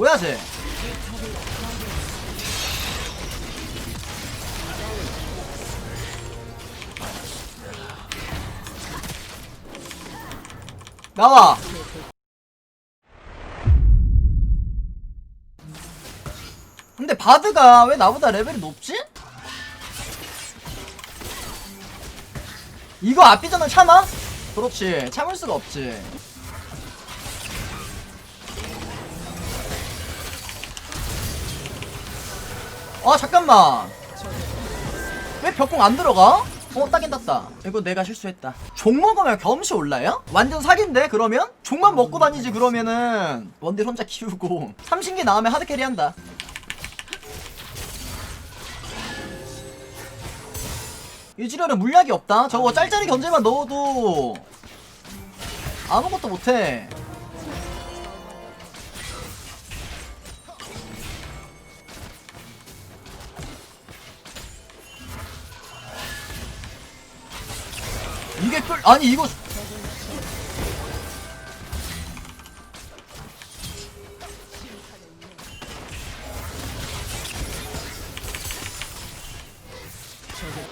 뭐야 쟤 나와 근데 바드가 왜 나보다 레벨이 높지? 이거 앞비전은 참아? 그렇지 참을 수가 없지 아 잠깐만. 왜 벽공 안 들어가? 어 따긴 땄다. 이거 내가 실수했다. 종 먹으면 경험치 올라요? 완전 사기인데 그러면? 종만 먹고 다니지 그러면은. 원딜 혼자 키우고. 삼신기 나오면 하드캐리 한다. 이지려는 물약이 없다. 저거 짤짤이 견제만 넣어도 아무것도 못해 끌 아니 이거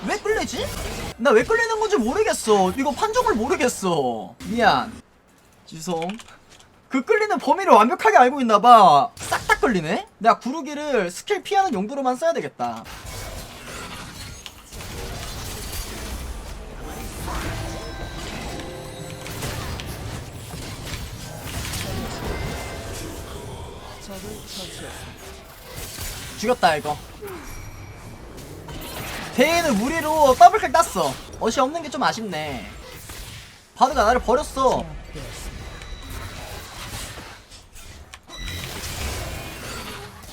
왜 끌리지? 나 왜 끌리는 건지 모르겠어. 이거 판정을 모르겠어. 미안. 지성. 그 끌리는 범위를 완벽하게 알고 있나봐. 싹 다 끌리네? 내가 구르기를 스킬 피하는 용도로만 써야 되겠다. 죽였다 이거. 대인을 무리로 더블킬 땄어. 어시 없는 게 좀 아쉽네. 바드가 나를 버렸어.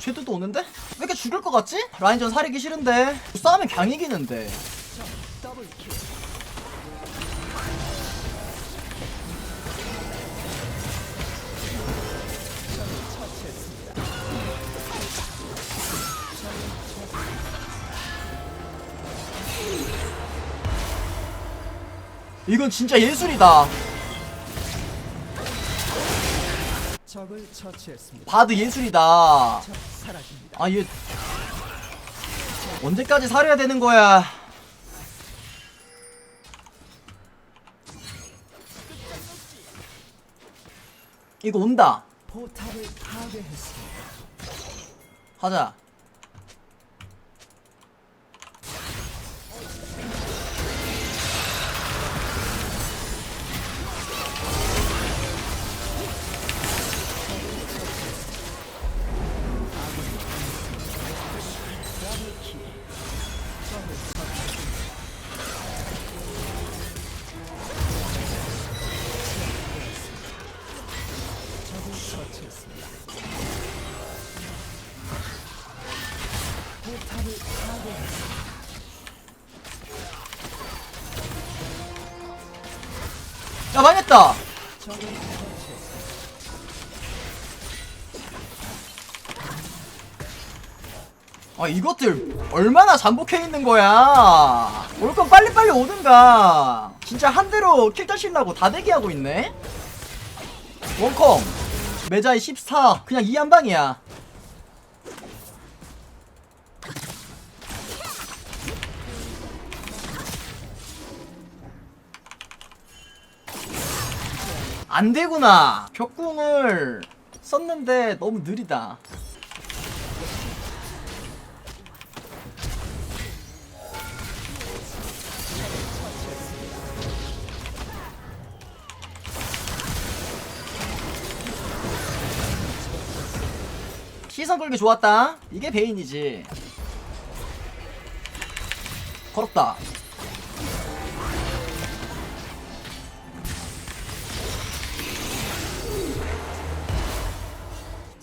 쟤들도 오는데? 왜 이렇게 죽을 것 같지? 라인전 사리기 싫은데. 싸우면 강 이기는데 이건 진짜 예술이다 적을 처치했습니다. 바드 예술이다 적 사라집니다. 아, 얘 언제까지 살아야 되는 거야? 이거 온다. 포탑을 파괴했습니다. 하자. 야, 망했다. 아, 이것들 얼마나 잠복해 있는 거야? 올 건 빨리빨리 오든가. 진짜 한 대로 킬 따시려고 다 대기하고 있네? 원컴. 매자이 14. 그냥 이 한 방이야. 안 되구나. 벽궁을 썼는데 너무 느리다. 시선 끌기 좋았다. 이게 베인이지. 걸었다.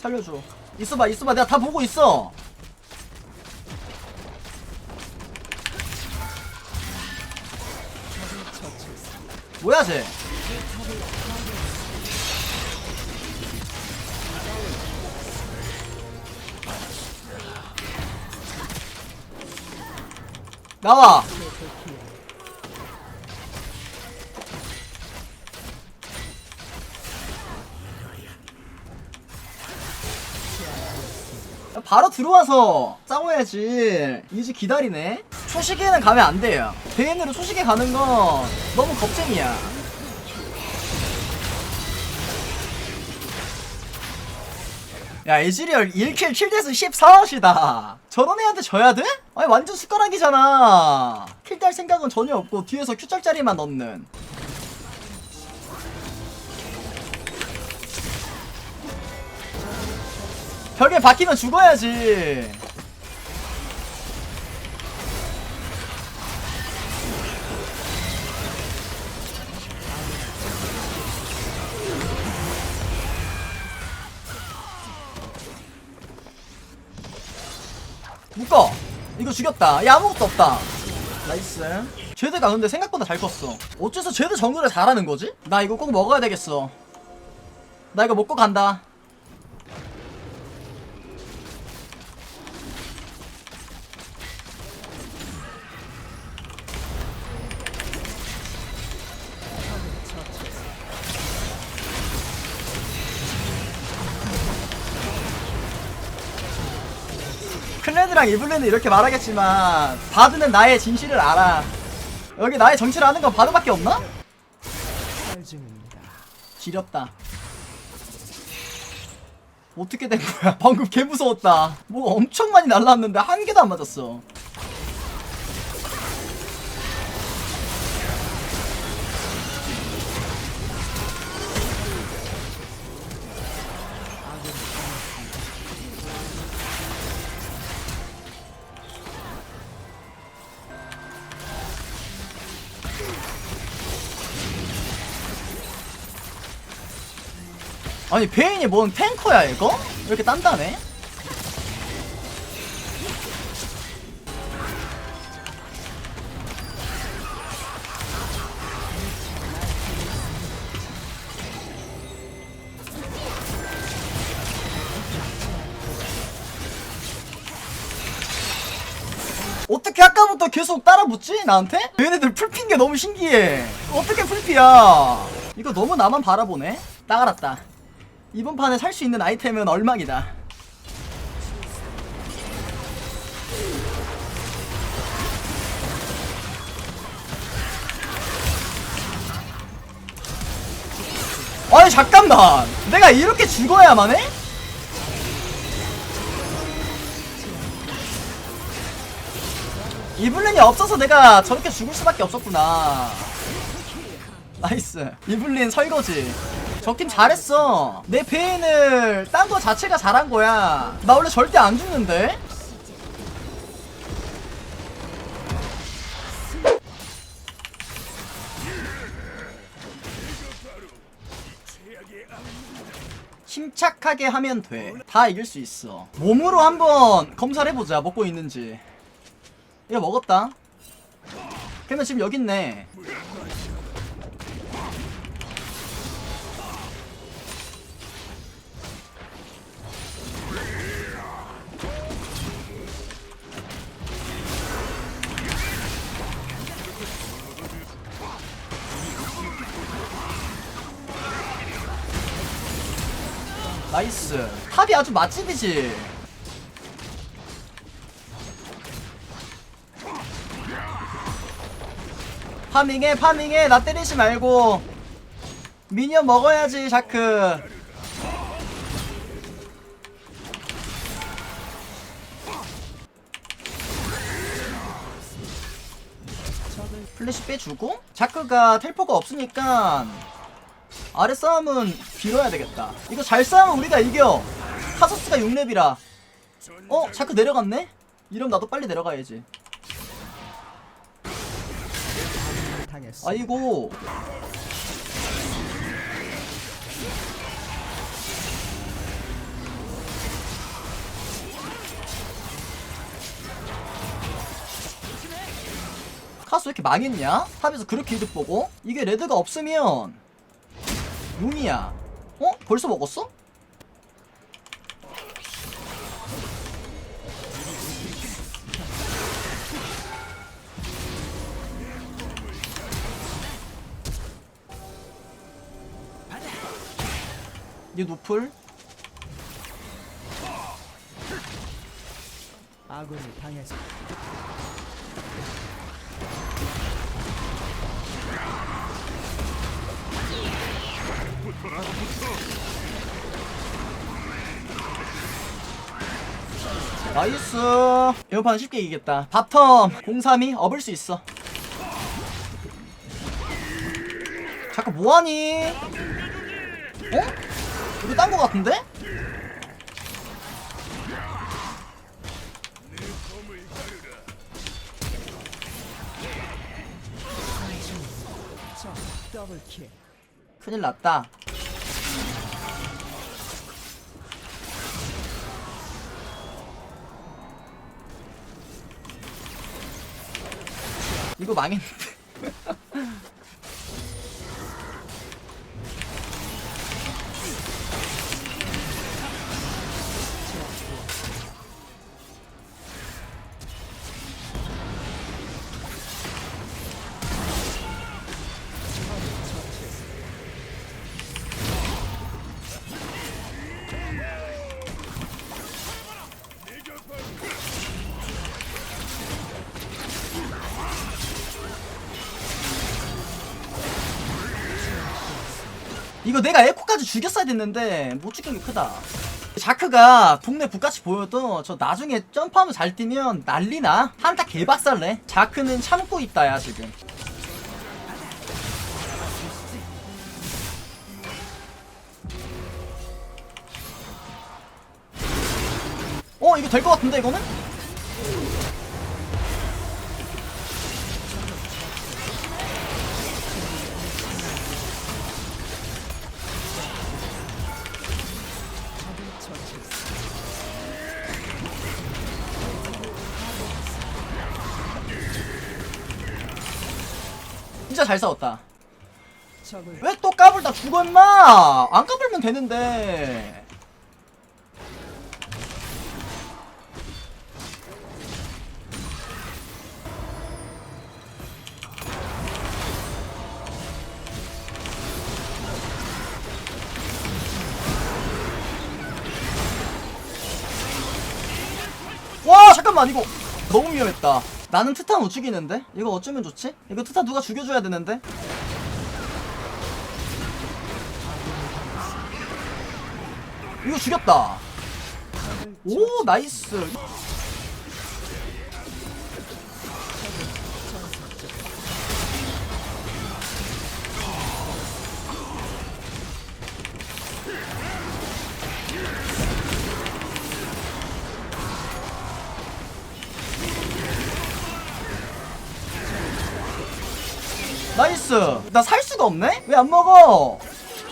살려줘. 있어봐, 있어봐. 내가 다 보고 있어. 뭐야, 쟤? 나와. 들어와서 싸워야지. 이제 기다리네. 초시계는 가면 안 돼요. 베인으로 초시계 가는 건 너무 겁쟁이야. 야 에지리얼 1킬 7대스 14헛이다. 저런 애한테 져야 돼? 아니 완전 숟가락이잖아. 킬딸 생각은 전혀 없고 뒤에서 큐절짜리만 넣는 벽에 박히면 죽어야지. 묶어. 이거 죽였다. 야 아무것도 없다. 나이스. 쟤드가 근데 생각보다 잘 컸어. 어째서 쟤드 정글을 잘하는 거지? 나 이거 꼭 먹어야 되겠어. 나 이거 먹고 간다 클레드랑 이블린은 이렇게 말하겠지만 바드는 나의 진실을 알아. 여기 나의 정치를 아는 건 바드밖에 없나? 지렸다. 어떻게 된 거야? 방금 개 무서웠다. 뭐가 엄청 많이 날라왔는데 한 개도 안 맞았어 아니 베인이 뭔 탱커야 이거? 왜 이렇게 단단해? 어떻게 아까부터 계속 따라 붙지 나한테? 얘네들 풀핀 게 너무 신기해 어떻게 풀피야 이거 너무 나만 바라보네 딱 알았다 이번 판에 살 수 있는 아이템은 얼막이다. 아니 잠깐만. 내가 이렇게 죽어야만 해? 이블린이 없어서 내가 저렇게 죽을 수밖에 없었구나. 나이스. 이블린 설거지 저팀 잘했어. 내 베인을 딴 거 자체가 잘한 거야. 나 원래 절대 안 죽는데? 침착하게 하면 돼 다 이길 수 있어. 몸으로 한번 검사를 해보자. 먹고 있는지. 이거 먹었다. 그러면 지금 여기 있네 나이스. 탑이 아주 맛집이지. 파밍해 파밍해. 나 때리지 말고. 미니언 먹어야지 샤크. 플래시 빼주고? 자크가 텔포가 없으니까 아래 싸움은 빌어야 되겠다 이거 잘 싸우면 우리가 이겨 카서스가 6렙이라 어? 자크 내려갔네? 이러면 나도 빨리 내려가야지. 아이고 카스 왜 이렇게 망했냐? 탑에서 그렇게 이득 보고 이게 레드가 없으면 용이야 어? 벌써 먹었어? 얘 노플 아군이 당했습니다. 나이스. 이번 판 쉽게 이기겠다. 바텀. 032 업을 수 있어. 자꾸 뭐하니? 어? 이거 딴거 같은데? 큰일 났다 이거 망했는데 이거 내가 에코까지 죽였어야 됐는데 못 죽인 게 크다. 자크가 동네 북같이 보여도 저 나중에 점프하면 잘 뛰면 난리나? 한타 개박살내. 자크는 참고 있다 야 지금. 어 이거 될 것 같은데 이거는? 진짜 잘 싸웠다. 왜 또 까불다 죽어 임마 안 까불면 되는데. 와 잠깐만 이거 너무 위험했다 나는 트탄 못 죽이는데 이거 어쩌면 좋지? 이거 트탄 누가 죽여줘야 되는데 이거 죽였다. 오 나이스. 나 살 수가 없네? 왜 안 먹어?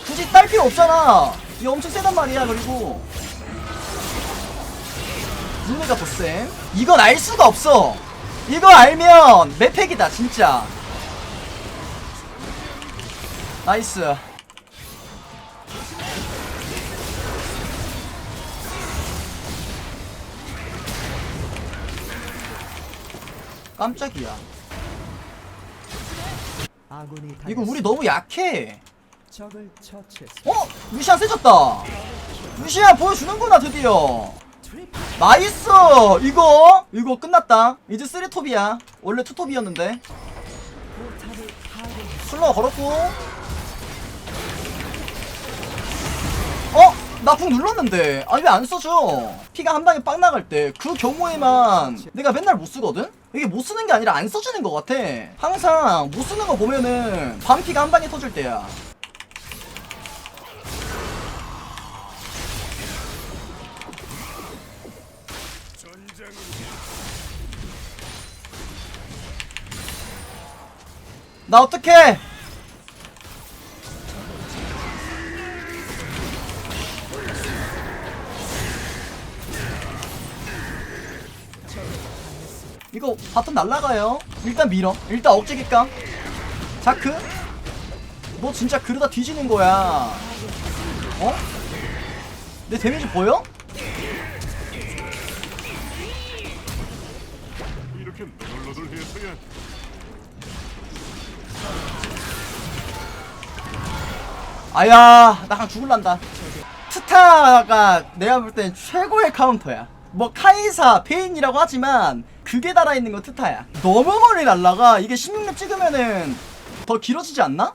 굳이 딸 필요 없잖아. 이 엄청 세단 말이야. 그리고 눈에가 보쌤 이건 알 수가 없어 이거 알면 맵팩이다 진짜 나이스 깜짝이야 아군이. 이거 우리 너무 약해 적을 처치했습니다. 어? 루시안 세졌다 루시안 보여주는구나 드디어 나이스 이거 이거 끝났다 이제 3톱이야 원래 2톱이었는데 포탑을 파괴. 슬러 걸었고 어? 나 궁 눌렀는데. 아니 왜 안 써줘 피가 한 방에 빵 나갈 때. 그 경우에만 내가 맨날 못 쓰거든? 이게 못 쓰는 게 아니라 안 써주는 것 같아. 항상 못 쓰는 거 보면은 반피가 한 방에 터질 때야. 나 어떡해 이거 바텀 날라가요. 일단 밀어. 일단 억제기까 자크? 너 진짜 그러다 뒤지는 거야. 어? 내 데미지 보여? 이렇게 너덜너덜 해서야. 아야 나 그냥 죽을란다. 스타가 내가 볼 땐 최고의 카운터야. 뭐 카이사, 베인이라고 하지만 그게 달아있는 건 트타야 너무 멀리 날라가 이게 16렙 찍으면은 더 길어지지 않나?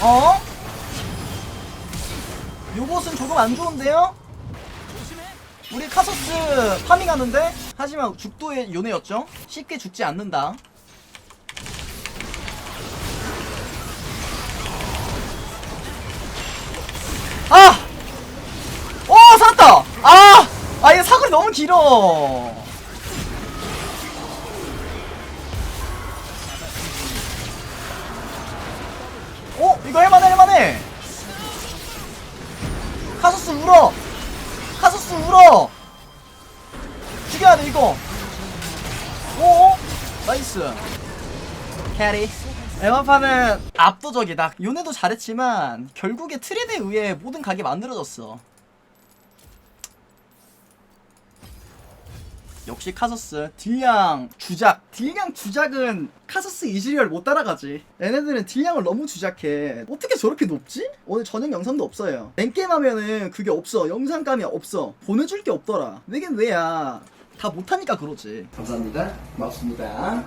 어? 요것은 조금 안 좋은데요? 우리 카소스 파밍하는데? 하지만 죽도의 요네였죠? 쉽게 죽지 않는다 얘 사거리 너무 길어. 어? 이거 할만해 할만해. 카소스 울어. 카소스 울어. 죽여야 돼 이거. 오 나이스. 캐리. 에마파는 압도적이다. 요네도 잘했지만 결국에 트레드에 의해 모든 각이 만들어졌어 역시 카서스. 딜량 주작. 딜량 주작은 카서스 이즈리얼 못 따라가지. 얘네들은 딜량을 너무 주작해. 어떻게 저렇게 높지? 오늘 저녁 영상도 없어요. 랭게임 하면은 그게 없어. 영상감이 없어. 보내줄 게 없더라. 이게 왜야? 다 못하니까 그러지. 감사합니다. 고맙습니다